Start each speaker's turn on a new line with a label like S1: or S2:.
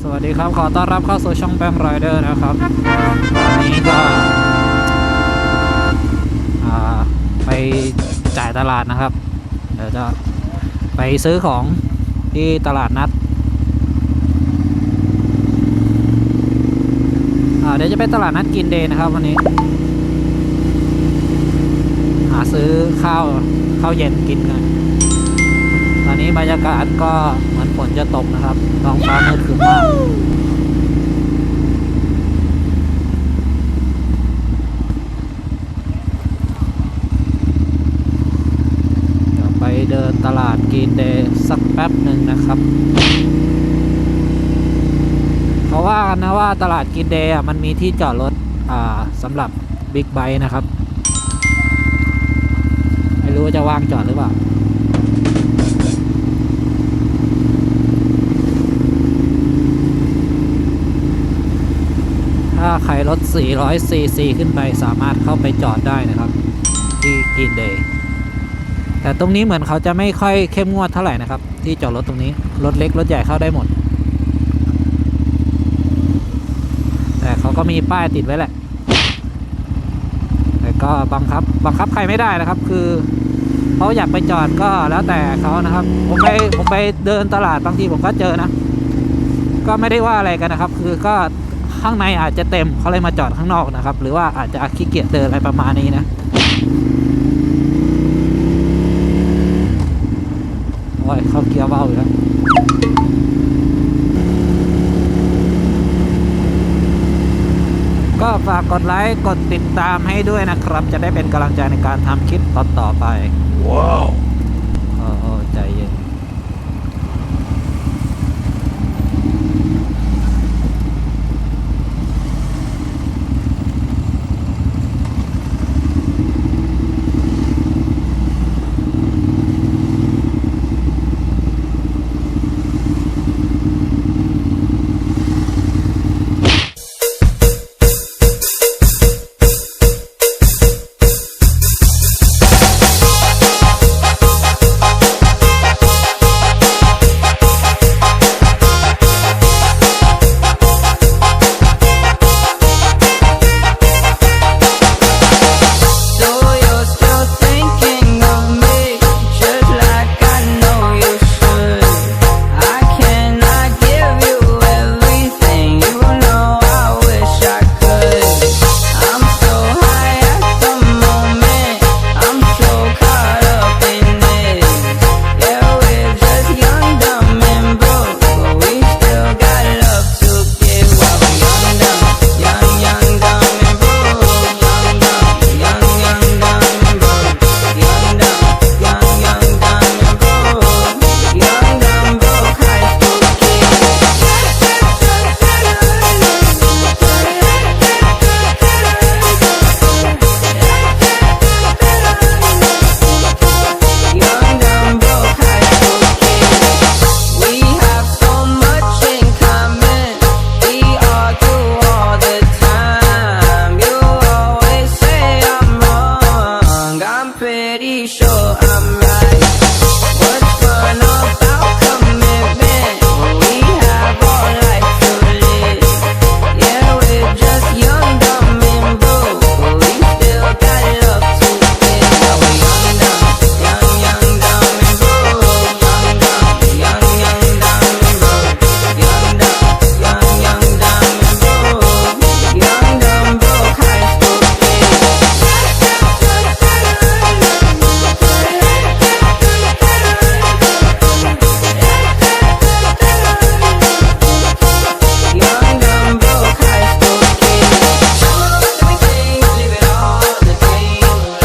S1: สวัสดีครับ ขอต้อนรับเข้าสู่ช่องแบงค์ไรเดอร์นะครับ วันนี้ก็ไปจ่ายตลาดนะครับ เดี๋ยวจะไปซื้อของที่ตลาดนัดเดี๋ยวจะไปตลาดนัดกินเดย์นะครับวันนี้ หาซื้อข้าวข้าวเย็นกินกัน ตอนนี้บรรยากาศก็ ฝนจะตกนะครับท้องฟ้ามืดครึ้มมากเดี๋ยวไปเดินตลาดกินเดย์สักแป๊บหนึ่งนะครับเพราะว่ากันนะว่าตลาดกินเดย์อะมันมีที่จอดรถอ่าสำหรับบิ๊กไบค์นะครับ ไม่รู้ว่าจะว่างจอดหรือเปล่า ถ้าใค รรถ 400 cc ขึ้นไปสามารถเข้าไปจอดได้นะครับ ที่กินเดย์แต่ตรงนี้เหมือนเขาจะไม่ค่อยเข้มงวดเท่าไหร่นะครับ ที่จอดรถตรงนี้ รถเล็ก รถใหญ่เข้าได้หมด แต่เขาก็มีป้ายติดไว้แหละ แต่ก็บังคับ บังคับใครไม่ได้นะครับ คือเขาอยากไปจอดก็แล้วแต่เขานะครับ ผมไปผมไปเดินตลาดบางทีผมก็เจอนะ ก็ไม่ได้ว่าอะไรกันนะครับ คือก็ ข้างในอาจจะเต็มเขาเลยมาจอดข้างนอกนะครับ หรือว่าอาจจะขี้เกียจเดินอะไรประมาณนี้นะโอ้ยเข้าเกียร์เบาอยู่แล้วก็ฝากกดไลค์กดติดตามให้ด้วยนะครับ จะได้เป็นกำลังใจในการทำคลิปต่อๆไป
S2: Wow.